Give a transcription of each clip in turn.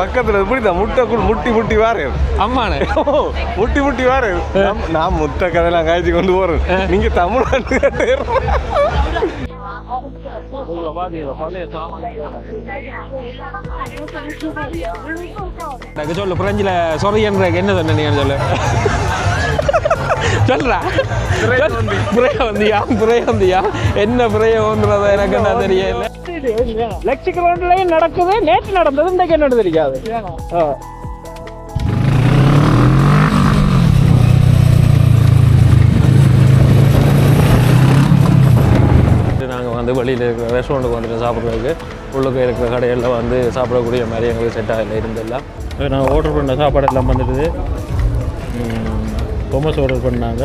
பக்கத்துல இப்படிதான் முட்டைக்குள் முட்டி முட்டி வாரு அம்மானே. முட்டி முட்டி வாரு நான் முட்டை கதையெல்லாம் காய்ச்சி கொண்டு போறேன். நீங்க தமிழ்நாட்டு எனக்கு சொல்லு பிரெஞ்சில் சொரியன்ற என்ன சொன்ன சொல்லு? சொல்றா. புரிய வந்தியா? புரிய வந்தியா? என்ன புரிய எனக்கு என்ன தெரியல. லட்சிக்கிறோன்லையும் நடக்குது நேற்று நடந்தது இன்றைக்கு என்னோட தெரியாது நாங்கள் வந்து வெளியில் இருக்கிற ரெஸ்டாரண்ட்டுக்கு வந்துட்டு சாப்பிட்றதுக்கு உள்ளுக்கு இருக்கிற கடைகளில் வந்து சாப்பிடக்கூடிய மாதிரி எங்களுக்கு செட் ஆகல இருந்தெல்லாம். நான் ஆர்டர் பண்ண சாப்பாடு எல்லாம் வந்துடுது பொமஸ் ஆர்டர் பண்ணாங்க.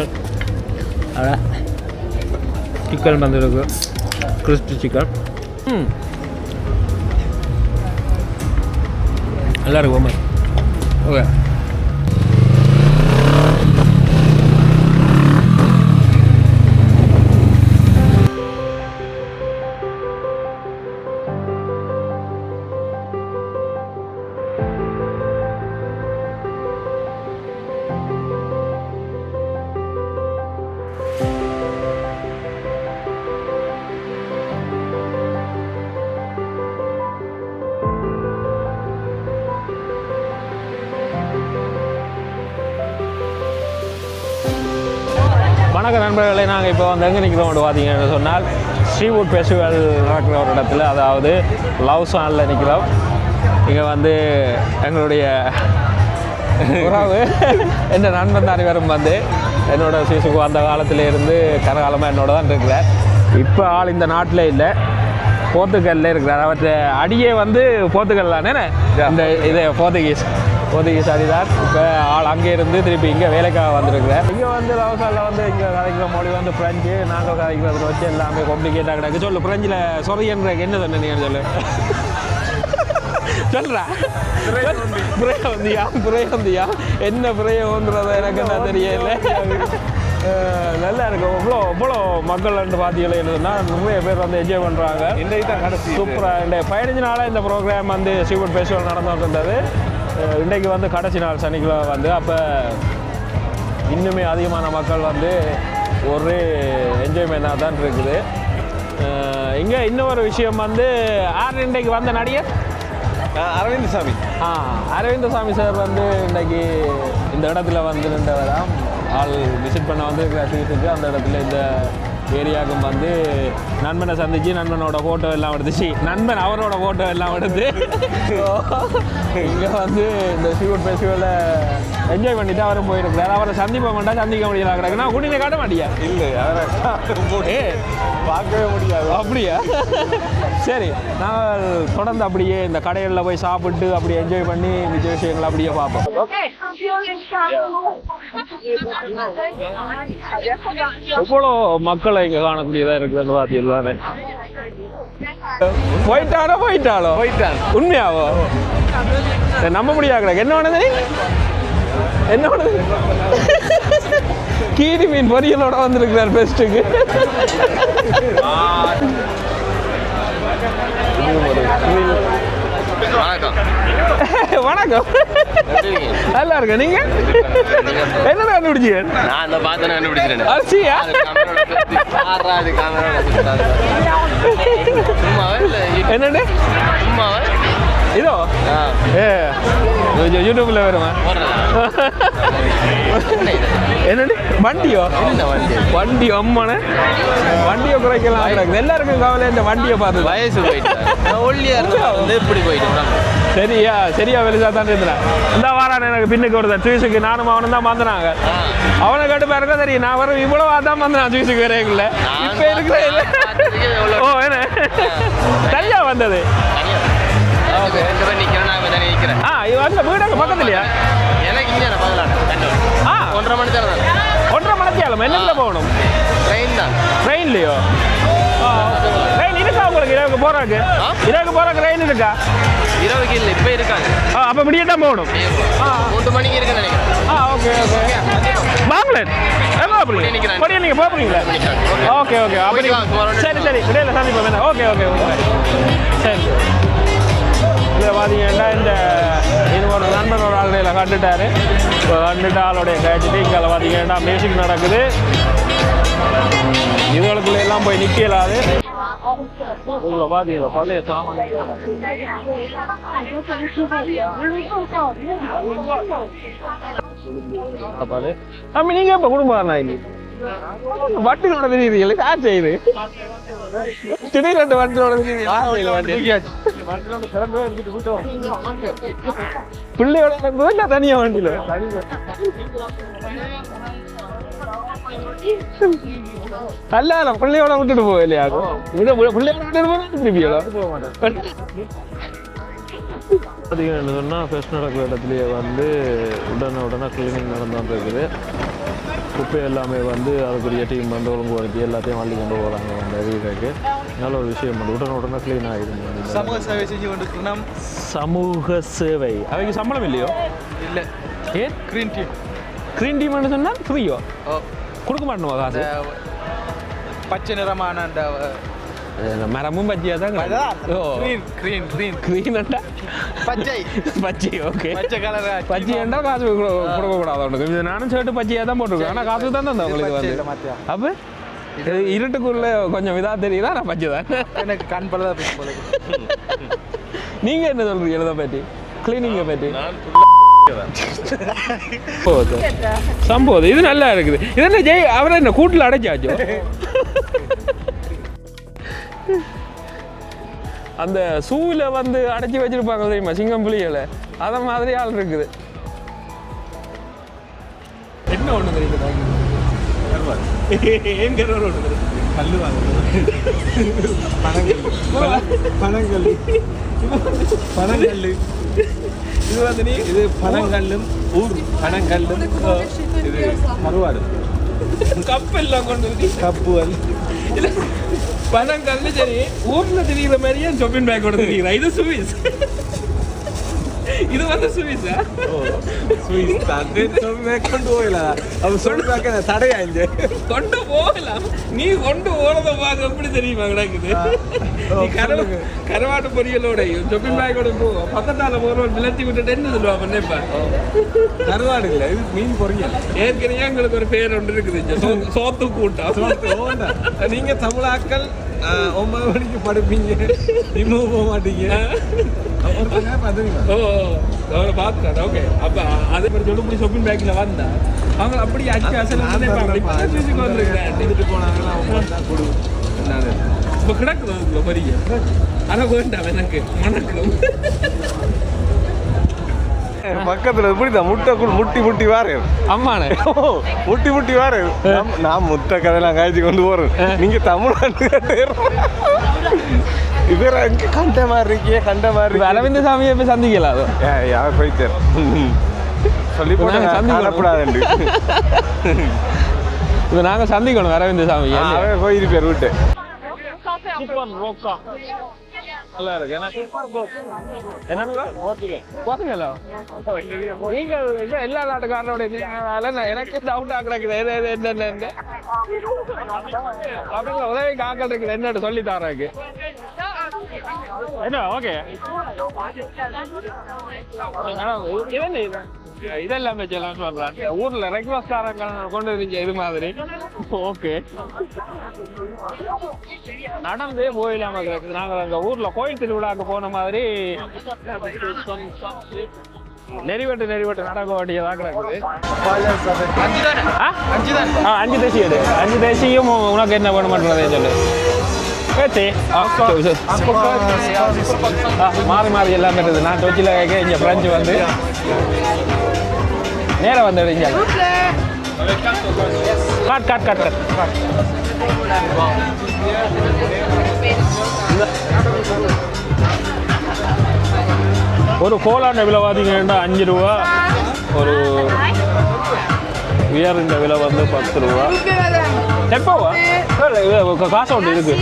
சிக்கன் வந்துருக்கு. கிறிஸ்பி சிக்கன் நல்லா இருக்கு பொமஸ் ஓகே வணக்கம் நண்பர்களே நாங்கள் இப்போ வந்து எங்கே நிற்கிறோம் பார்த்தீங்கன்னு சொன்னால் ஸ்ரீவுட் ஃபெஸ்டிவல் நடக்கிற ஒரு இடத்துல அதாவது லவ் சானில் நிற்கிறோம் இங்கே வந்து எங்களுடைய உறவு என்ற நண்பன் அனைவரும் வந்து என்னோட சிசுக்கு அந்த காலத்தில் இருந்து கரகாலமாக என்னோட தான் இருக்கிறார். இப்போ ஆள் இந்த நாட்டில் இல்லை போர்த்துகல்ல இருக்கிறார். அவற்றை அடியே வந்து போர்த்துகல் தானே? இந்த இது போர்த்துகீஸ். போர்த்துகீஸ் அடிதான் இப்போ ஆள் அங்கே இருந்து திருப்பி இங்கே வேலைக்காக வந்திருக்கிறார் இங்கே வந்து லவசாலில் வந்து இங்கே கதைக்கிற மொழி வந்து ஃப்ரெஞ்சு நாங்கள் கதைக்கிறத வச்சு எல்லாமே காம்ப்ளிகேட்டாக கிடக்கு. சொல்லு ஃப்ரெஞ்சில் சொரியன்ற என்ன சொன்ன நீங்கள் சொல்லு. சொல்றா. வந்தியா? என்ன புரிய வந்துறத எனக்கு என்ன தெரியல. நல்லா இருக்கும் இவ்வளோ இவ்வளோ மக்கள் பார்த்தீங்களா என்னதுன்னா நிறைய பேர் வந்து என்ஜாய் பண்ணுறாங்க இன்றைக்கு தான் கடைசி சூப்பராக இந்த பதினஞ்சு நாளாக இந்த ப்ரோக்ராம் வந்து சிவன் ஃபெஸ்டிவல் நடந்துட்டு இருந்தது. இன்றைக்கு வந்து கடைசி நாள் சனிக்கிழமை வந்து அப்போ இன்னுமே அதிகமான மக்கள் வந்து ஒரு என்ஜாய்மெண்ட்டாக தான் இருக்குது. இங்கே இன்னொரு விஷயம் வந்து ஆறு இன்றைக்கு வந்த நடிகர்? அரவிந்த் சாமி ஆ அரவிந்தசாமி சார் வந்து இன்னைக்கு இந்த இடத்துல வந்து நின்றவராம் ஆள் விசிட் பண்ண வந்திருக்கிற சீட்டுக்கு அந்த இடத்துல இந்த ஏரியாவுக்கும் வந்து நண்பனை சந்திச்சு நண்பனோட ஃபோட்டோ எல்லாம் எடுத்துச்சு. நண்பன் அவரோட ஃபோட்டோ எல்லாம் எடுத்து இங்கே வந்து இந்த ஷூட் ஃபெஸ்டிவலை என்ஜாய் பண்ணிட்டு அவரும் போயிருக்கிறார். அவரை சந்திப்ப மாட்டா சந்திக்க முடியல கிடக்கு. நான் குடிநீர் காட்ட மாட்டியா? இல்லை அவரை பார்க்கவே முடியாது. அப்படியா? சரி நாங்கள் தொடர்ந்து அப்படியே இந்த கடைகளில் போய் சாப்பிட்டு அப்படியே என்ஜாய் பண்ணி மிச்ச விஷயங்களை அப்படியே பார்ப்போம். எவ்வளோ மக்களை இங்கே காணக்கூடியதாக இருக்குதுன்னு பார்த்தீங்க தானே போயிட்டானோ போயிட்டாலோ போயிட்டான் உண்மையாவோ நம்ப முடியாது என்ன நீ என்ன கீரி மீன் பொரியலோட வந்திருக்கிறார் பெஸ்ட்டுக்கு வணக்கம். நல்லா இருக்க நீங்க? என்ன கண்டுபிடிச்சீங்க? நான் இந்த பார்த்து கண்டுபிடிச்சிட்டேன் அரிசியா என்னண்டு சும்மாவே இதோ? ஏ யூடியூப்ல வருமா? என்னண்டு வண்டியோ? என்ன வண்டி? வண்டி அம்மானே வண்டியை குறைக்கலாம். எல்லாருக்கும் கவலை இந்த வண்டியை பார்த்து. வயசு போயிட்டு. நான் ஒல்லியா இருந்தா இப்படி போயிட்டு? சரியா சரியா வெளிசா தான் இருந்தேன் இந்த வாரான் எனக்கு பின்னுக்கு ஒருத்தர் சுவிஸுக்கு நானும் அவனும் தான் வந்தனாங்க ஆ. அவனை கேட்டு பாருங்க தெரியும் நான் வரும் இவ்வளவு தான் வந்தேன் சுவிஸுக்கு வரைக்குள்ள நான் இப்ப இருக்கிற ஓ என்ன தனியா வந்தது. ஆ இது வந்து வீடு பக்கத்துலயா? எனக்கு இங்கே ஆ. ஒன்றரை மணி நேரம் ஒன்றரை மணித்தியாலம் என்னத்துல போகணும்? ட்ரெயின் தான். ட்ரெயின்லயோ? ட்ரெயின் இருக்கா உங்களுக்கு இரவுக்கு ஆ? இரவுக்கு போறாக்கு ட்ரெயின் இருக்கா? இரவுக்கு இல்லை இப்போ இருக்காங்க ஆ அப்போ முடியதான் போகணும். மூன்று மணிக்கு இருக்குன்னு நினைக்கிறேன். ஆ ஓகே ஓகே. அப்படி பொடியை நீங்கள் போகிறீங்களா ஓகே ஓகே. அப்படி சரி சரி. இடையில சந்திப்போம் வேணா ஓகே ஓகே ஓகே. சரி. இதில் பார்த்தீங்கன்னா இந்த கண்டுட்டாரு. இப்போ கண்டுட்டு ஆளோடைய கழிச்சிட்டு இங்கே பார்த்தீங்கன்னா மியூசிக் நடக்குது. இதுகளுக்குள்ள எல்லாம் போய் நிற்கலாது உங்களை பழைய சாமான் தம்பி நீங்க இப்ப குடும்பம் நாய் வட்டினோட தெரியுது யார் செய்யுது? திடீர் ரெண்டு வண்டியோட பிள்ளையோட தனியா வண்டியில? அல்ல இல்ல பிள்ளையோட விட்டுட்டு போக இல்லையா இது பிள்ளையோட விட்டுட்டு போனா திருப்பியோட பார்த்தீங்கன்னு சொன்னால் ஃபெஸ்ட் நடக்கிற இடத்துலயே வந்து உடனே உடனே கிளீனிங் நடந்துட்டு இருக்குது குப்பை எல்லாமே வந்து அதுக்குரிய டீம் வந்து ஒழுங்குபடுத்தி எல்லாத்தையும் வள்ளி கொண்டு போகிறாங்க அந்த வீடுக்கு நல்ல ஒரு விஷயம் வந்து உடனே உடனே க்ளீன் ஆகிடுங்க சமூக சேவை செஞ்சு கொண்டிருக்கிறோம் சமூக சேவை அவைக்கு சம்பளம் இல்லையோ இல்லை ஏன் க்ரீன் டீ க்ரீன் டீம்னு சொன்னால் ஃப்ரீயோ ஓ கொடுக்க மாட்டோமா காசு? பச்சை நிறமான அந்த மரமும் பஜ்ஜியாக தான். ஓ. க்ரீன் க்ரீன் க்ரீன் க்ரீன்டா பச்சை. பஜ்ஜி ஓகே பச்சை கலர் என்றால் காசு கொடுக்க கூடாது அவனுக்கு இது நானும் ஷர்ட்டு பஜ்ஜியாக தான் போட்டிருக்கேன். ஆனால் காசு தான் தந்தேன் உங்களுக்கு வந்து. அப்போ? இருட்டுக்குள்ள கொஞ்சம் இதா தெரியுதா? நான் பஜ்ஜி தான். எனக்கு கண் பலதா போச்சு போல இருக்கு. நீங்க என்ன சொல்றீங்க? இதை பற்றி கிளீனிங்கை பற்றி போகுது சம்பவம் இது நல்லா இருக்குது. இது என்ன ஜெய் அவரை என்ன கூட்டில் அடைச்சாச்சோ? அந்த சூவில் வந்து அடைச்சி வச்சிருப்பாங்க தெரியுமா சிங்கம் புலிகளை? அதை மாதிரி ஆள் இருக்குது. என்ன ஒன்று தெரியுது ஏன் கருவாடு ஒண்ணு பனங்கல் பனங்கல் இது வந்து நீ இது பனங்கல்லும் ஊர் பனங்கல்லும் இது கருவாடு கப்பெல்லாம் கொண்டு வந்து கப்பு இல்ல பனங்கல்லு சரி ஊர்ல தெரியுற மாதிரியே சொப்பின் பேக்கோட தெரியுறா. இது சுவிஸ் இது வந்து சுவிஸா சுவிஸ் அது கொண்டு போகல அவன் சொல்றாக்க தடையா இங்க கொண்டு போகலாம் நீ கொண்டு போறத பார்க்க எப்படி தெரியுமா கிடக்குது நீ கரவ கரவாட்டு பொரியலோடையும் சொப்பின் பேக்கோட போ பக்கத்தால போறவன் விளத்தி விட்டுட்டு என்ன சொல்லுவா பண்ணேப்பா கருவாடு இல்ல இது மீன் பொரியல் ஏற்கனவே எங்களுக்கு ஒரு பேர் ஒன்று இருக்குது சோத்து கூட்டம் நீங்க தமிழாக்கள் ஒன்பது மணிக்கு படுப்பீங்க இன்னும் போக மாட்டீங்க ஓ அவரை பார்த்துட்டாரு. ஓகே அப்ப அதே மாதிரி சொல்லி ஷாப்பிங் பேக்கில் வந்தா அவங்க அப்படி அச்சு அசல் மியூசிக் இப்போ கிடக்குது அதுக்குள்ள பெரிய வேண்டாம் எனக்கு மணக்கும் பக்கத்துல புரியுதா முட்டை குள் முட்டி முட்டி வாரு அம்மாண்ணே முட்டி முட்டி வாரு நான் முட்டை கதையெல்லாம் காய்ச்சி கொண்டு போறேன். நீங்க தமிழ்நாட்டு இது அங்க கண்ட மாதிரி இருக்கியே கண்ட மாதிரி அரவிந்த் சாமியை போய் சந்திக்கலாம் அது யார் போயிட்டார் சொல்லி இப்ப நாங்க போட்டு சந்திக்கணும். காணப்படாதுண்டு இப்போ நாங்கள் சந்திக்கணும் அரவிந்த் சாமி அவன் போயிருப்பார் விட்டு நல்லா இருக்கு என்ன பாத்தீங்களா நீங்க எல்லா நாட்டுக்காரனோட எனக்கு டவுட் ஆக்குறாங்க எது எது என்னென்ன உதவி காக்கல் இருக்குது என்னன்னு சொல்லி தரேன் என்ன ஓகே இதெல்லாம் வச்செல்லாம் சொல்றேன் ஊர்ல ரெக்வஸ்டாரங்க கொண்டு இருந்துச்சு இது மாதிரி. ஓகே நடந்தே போயிடாம கிடக்குது நாங்க அங்க ஊர்ல கோயில் திருவிழாக்கு போன மாதிரி நெறிவெட்டு நெறிவெட்டு நடக்க வேண்டியதா கிடக்குது. அஞ்சு ஆ? அஞ்சு தேசியும் உனக்கு என்ன வேணுமன்றதை சொல்லு. பேச்சு மாறி மாறி எல்லாம் இருக்குது. நான் தொச்சியில் கேட்க இங்கே ஃப்ரெஞ்சு வந்து. நேரா வந்து எடுங்க. காட் காட் காட் காட் ஒரு கோலாண்ட விலை பார்த்தீங்கன்னா அஞ்சு ரூபா. ஒரு வியரின் விலை வந்து பத்து ரூபா எப்போவா காசு ஒன்று இருக்கு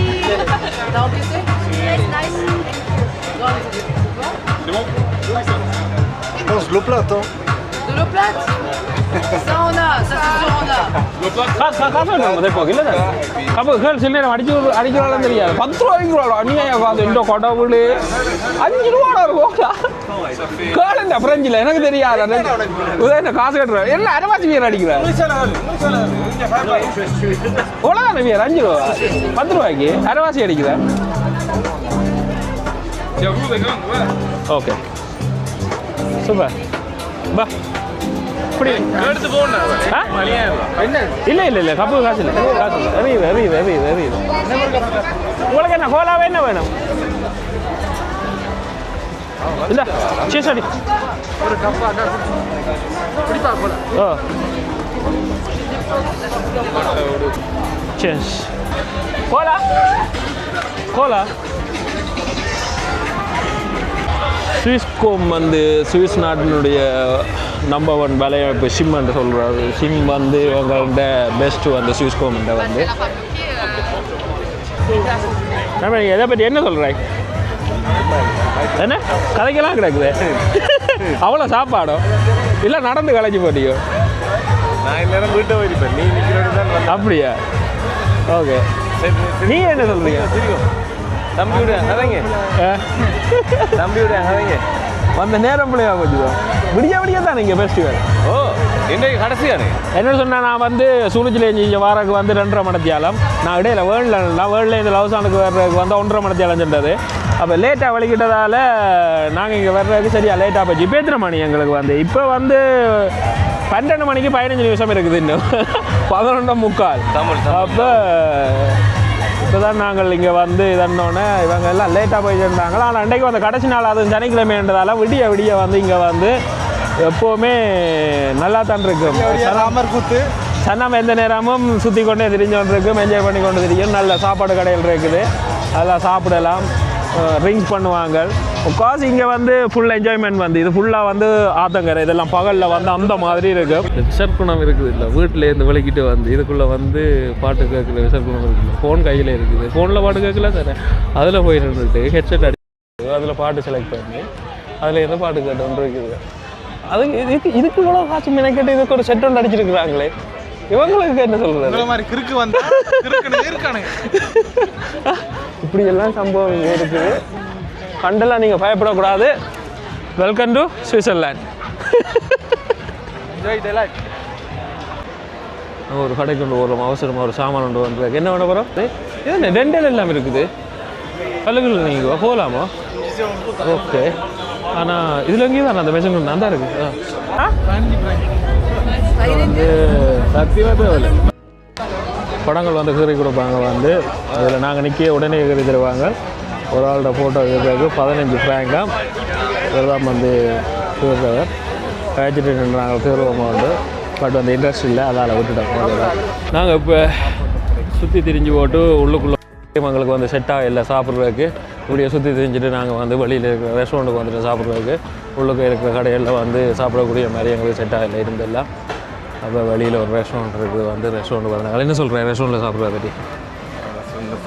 நேரம் அடிச்சு அடிக்கிறாலும் தெரியாது பத்து ரூபா காசு இந்த கடவுள் அஞ்சு ரூபா கோலா கேளுங்க பிரெஞ்சில் எனக்கு தெரியாது. என்ன காசு கட்டுறேன் என்ன அரைவாசி வீரர் அடிக்கிறேன் எவ்வளோதான வீரர் அஞ்சு ரூபா. பத்து ரூபாய்க்கு அரைவாசி அடிக்கிறேன் ஓகே. சூப்பர். பா இப்படி. எடுத்து போகணும்? இல்ல இல்ல இல்ல. கப்பு காசு இல்ல. காசு இல்ல. எறியுது எறியுது எறியுது எறியுது உங்களுக்கு என்ன கோலாவே என்ன வேணும்? இல்ல சீஸ் அடி ஓ சீஸ் கோலா? கோலா? சுவிஸ்கோம் வந்து சுவிஸ் நாட்டினுடைய நம்பர் ஒன் வலையமைப்பு சிம் என்று சொல்கிறாரு சிம் வந்து உங்கள்கிட்ட பெஸ்ட்டு வந்து சுவிஸ்கோம்கிட்ட வந்து. நம்ம எதை பற்றி என்ன சொல்கிறாய் என்ன? கதைக்கெல்லாம் கிடக்குது. அவ்வளோ சாப்பாடும் இல்லை நடந்து கலைச்சி போட்டியோ? நான் இந்நேரம் வீட்டை போயிருப்பேன் நீ நிற்கிறது தான். அப்படியா? ஓகே. நீ என்ன சொல்கிறீங்க தெரியும் தம்பி விட அதங்க. தம்பி விட அதங்க. வந்த நேரம் பிள்ளையா போச்சுதோ? விடிய விடிய தான் இங்கே ஃபெஸ்டிவல் ஓ இன்றைக்கு கடைசியானே என்ன சொன்னா நான் வந்து சூழச்சில் இங்கே வாரக்கு வந்து ரெண்டரை மணத்தியாலம் நான் இடையில வேர்ல்டில் நான் வேர்ல்டில் இந்த லவ்சானுக்கு வர்றதுக்கு வந்து ஒன்றரை மணத்தியாலம் சென்றது. அப்போ லேட்டாக வலிக்கிட்டதால நாங்கள் இங்கே வர்றதுக்கு சரியா லேட்டாக போச்சு. இப்போ எத்தனை மணி எங்களுக்கு வந்து? இப்போ வந்து பன்னெண்டு மணிக்கு பதினஞ்சு நிமிஷம் இருக்குது இன்னும். பதினொன்றாம் முக்கால். அப்போ இப்போ தான் நாங்கள் இங்கே வந்து இதன்னோடனே இவங்க எல்லாம் லேட்டாக போய் சேர்ந்தாங்களா ஆனால் அன்றைக்கு வந்து கடைசி நாள் அது சனிக்கிழமைன்றதால விடிய விடிய வந்து இங்கே வந்து எப்போவுமே நல்லா தான் இருக்கும். கூத்து. சன்னம் எந்த நேரமும் சுற்றி கொண்டே திரிஞ்சோண்டு இருக்கும் என்ஜாய் பண்ணி கொண்டு திரியும். நல்ல சாப்பாடு கடைகள் இருக்குது. அதெல்லாம் சாப்பிடலாம். ரிங் பண்ணுவாங்க. காசு இங்கே வந்து ஃபுல் என்ஜாய்மெண்ட் வந்து இது ஃபுல்லாக வந்து ஆத்தங்கரை இதெல்லாம் பகலில் வந்து அந்த மாதிரி இருக்குது விசர்க்குணம் இருக்குது இல்லை வீட்டில் இருந்து விளக்கிட்டு வந்து இதுக்குள்ளே வந்து பாட்டு கேட்கல விசர்க்குணம் இருக்குது. ஃபோன் கையில் இருக்குது. ஃபோனில் பாட்டு கேட்கல தானே அதில் போய் நின்றுட்டு ஹெட்செட் அடி அதில் பாட்டு செலக்ட் பண்ணி அதில் எந்த பாட்டு கேட்டு இருக்குது அது இதுக்கு இதுக்கு இவ்வளோ காசு மெனக்கெட்டு இதுக்கு ஒரு செட் ஒன்று அடிச்சிருக்கிறாங்களே. இவங்களுக்கு என்ன சொல்கிறது இந்த மாதிரி கிறுக்கு வந்தா கிறுக்குன்னு இருக்கானுங்க. இப்படி எல்லாம் சம்பவம் இங்கே இருக்குது. கண்டெல்லாம் நீங்கள் பயப்படக்கூடாது. Welcome to Switzerland enjoy the life ஒரு கடைக்கு கொண்டு போகிறோம் அவசரமாக ஒரு சாமான் கொண்டு வந்து என்ன பண்ண போகிறோம் இது என்ன டெண்டல் எல்லாம் இருக்குது. பல்லுகள் நீங்கள் போகலாமா. ஓகே ஆனால் இதில் எங்கேயும் தானே அந்த மெஷின் தான் இருக்குது ஆ. வந்து சத்தியமாக தேவையில்லை. படங்கள் வந்து கீறி கொடுப்பாங்க வந்து. அதில் நாங்கள் நிற்க உடனே கீறி தருவாங்க. ஒரு ஆளோட ஃபோட்டோ எடுக்கிறதுக்கு பதினஞ்சு ஃப்ராங்காக இதெல்லாம் வந்து கீறுறவர். கழிச்சிட்டு நாங்கள் கீறுவோம் உண்டு பட் வந்து இன்ட்ரெஸ்ட் இல்லை. அதால் விட்டுட்டோம். நாங்கள் இப்போ சுற்றி திரிஞ்சு போட்டு உள்ளுக்குள்ளே எங்களுக்கு வந்து செட்டாக இல்லை சாப்பிட்றதுக்கு. இப்படியே சுற்றி திரிஞ்சுட்டு நாங்கள் வந்து வெளியில் இருக்கிற ரெஸ்டாரண்ட்டுக்கு வந்துட்டு சாப்பிட்றதுக்கு. உள்ளுக்கு இருக்கிற கடைகளில் வந்து சாப்பிடக்கூடிய மாதிரி எங்களுக்கு செட்டாக இல்லை இருந்தெல்லாம் அப்போ வெளியில் ஒரு ரெஸ்டாரண்ட் இருக்குது வந்து ரெஸ்டாரண்ட் வந்தாங்க என்ன சொல்கிறேன் ரெஸ்டாரண்ட்டில் சாப்பிட்றத பற்றி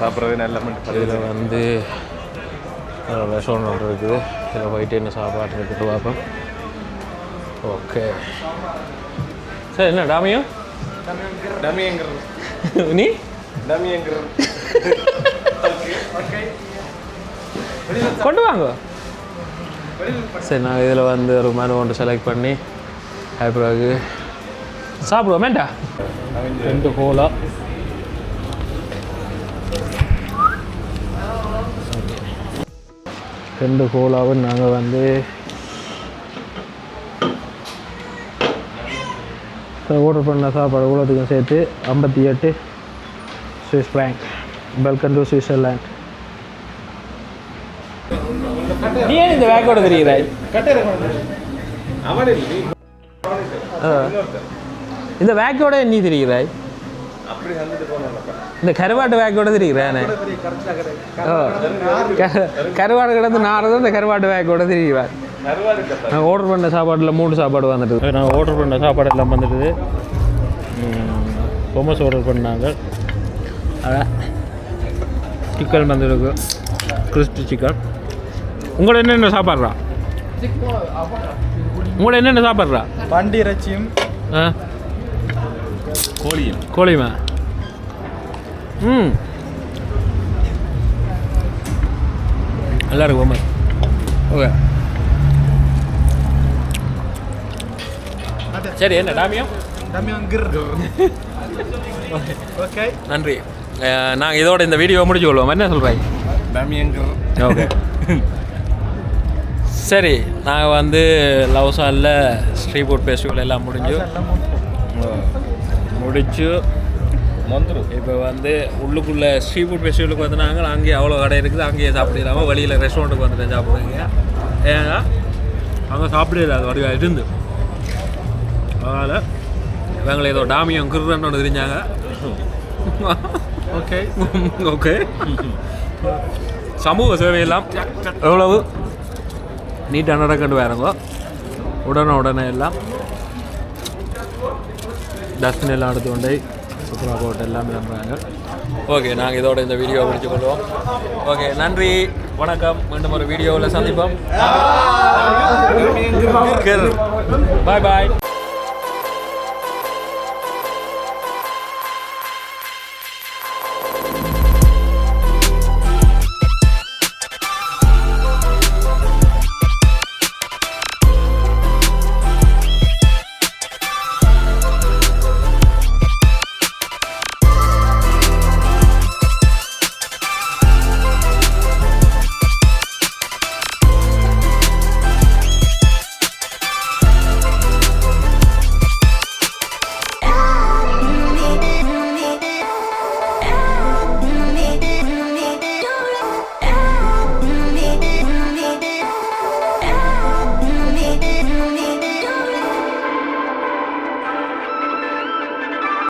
சாப்பிட்றது நல்ல இதில் வந்து ரெஸ்டாரண்ட் இருக்குது. இதில் போயிட்டு என்ன சாப்பாடு இருக்குது பார்ப்போம். ஓகே. சரி என்ன டாமியும் டமியங்கிறது நீ? டமியங்கிறது கொண்டு வாங்க. சரி நான் இதில் வந்து ஒரு மெனு ஒன்று செலக்ட் பண்ணி அது பிறகு சாப்பிடுவோம் வேண்டா ரெண்டு கோலா. ரெண்டு கோலாவும் நாங்கள் வந்து ஆர்டர் பண்ண சாப்பாடு இவ்வளோத்துக்கும் சேர்த்து ஐம்பத்தி எட்டு Swiss bank welcome to Switzerland நீ ஏன் இந்த பேக்கோட தெரியுறாய் இந்த வேக்கோட நீ தெரிகிறாய் இந்த கருவாட்டு வேக்கோட தெரிகிறானே ஓ க- கருவாடு. கிடந்து நாரது இந்த கருவாட்டு வேக்கோட தெரிகிறார் ஆர்டர் பண்ண சாப்பாடில் மூணு சாப்பாடு வந்துட்டு நான் ஆர்டர் பண்ண சாப்பாடு எல்லாம் வந்துட்டுது. பொமஸ் ஆர்டர் பண்ணாங்க. அதான் சிக்கன் வந்துருக்கு. கிறிஸ்பி சிக்கன் உங்களை என்னென்ன சாப்பாடுறா? உங்களை என்னென்ன சாப்பாடுறா? வண்டி இறைச்சியும் ஆ? கோழியும். கோழியுமா? ம். நல்லா இருக்கும் கோமாரி ஓகே. சரி என்ன டாமியம் ஓகே. நன்றி. நாங்கள் இதோட இந்த வீடியோ முடிச்சு கொள்வோம்? என்ன சொல்கிறீங்க டாமியங்கர் ஓகே. சரி நாங்கள் வந்து லவ்சாலில் ஃபுட் ஃபெஸ்டிவல் எல்லாம் முடிஞ்சு. முடிச்சு மந்திரம் இப்போ வந்து உள்ளுக்குள்ளே ஸ்ட்ரீட் ஃபுட் ஃபெஸ்டிவலுக்கு வந்து நாங்கள் அங்கேயே அவ்வளோ கடை இருக்குது. அங்கேயே சாப்பிடலாமல் வெளியில் ரெஸ்டாரண்ட்டுக்கு வந்துட்டு சாப்பிடுவீங்க. ஏங்க அங்கே சாப்பிடல அது வடிவா இருந்து. அதனால் இவங்களை ஏதோ டாமியம் கிருன்னு ஒன்று தெரிஞ்சாங்க. ஓகே ஓகே சமூக சேவையெல்லாம் எவ்வளவு? நீட்டாக நடக்கண்டு வேறங்க உடனே உடனே எல்லாம். டஸ்ட்பின் எல்லாம் எடுத்து கொண்டு சுற்றுலா போட்டு எல்லாம் பண்ணுறாங்க ஓகே நாங்கள் இதோட இந்த வீடியோ முடிச்சு கொள்வோம் ஓகே நன்றி வணக்கம். மீண்டும் ஒரு வீடியோவில் சந்திப்போம். பாய் பாய்